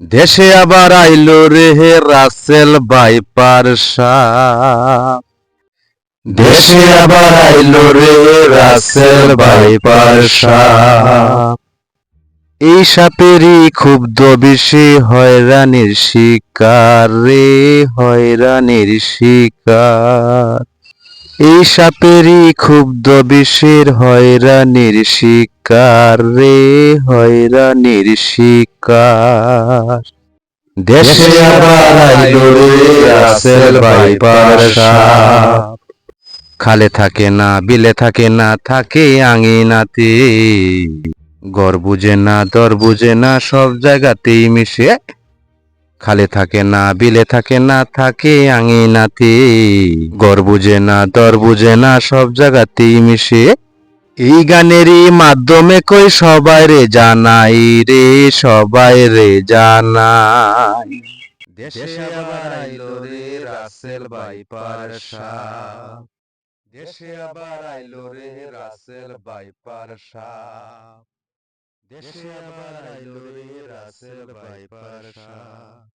দেশে আবার আইলো রে হে রাসেল বাইপার দেশে আবার আইলো রে রাসেল বাইপার এই সাপেরই ক্ষুব্ধ বেশি হয়রানির শিকার রে, হয়রানির শিকার। এই সাপেরই ক্ষুব্ধ বিষের হয়রানির শিকার রে, হয়রানির শিকার। দেশে খালে থাকে না, বিলে থাকে না, থাকে আঙিনাতে গড় বুঝে না, দর বুঝে না, সব জায়গাতেই মিশে খালে থাকে না, বিলে থাকে না, থাকে আঙিনাতে। গড় বুঝে না, দর বুঝে না, সব জায়গাতেই মিশে। এই গানেরই মাধ্যমে কই সবাই রে জানাই রে, সবাই রে জানাই। দেশে আবার আইলো রে রাসেল বাইপার সাপ দেশে আবার আইলো রে রাসেল দেশে আবার আইলো রে রাসেল বাইপার সাপ।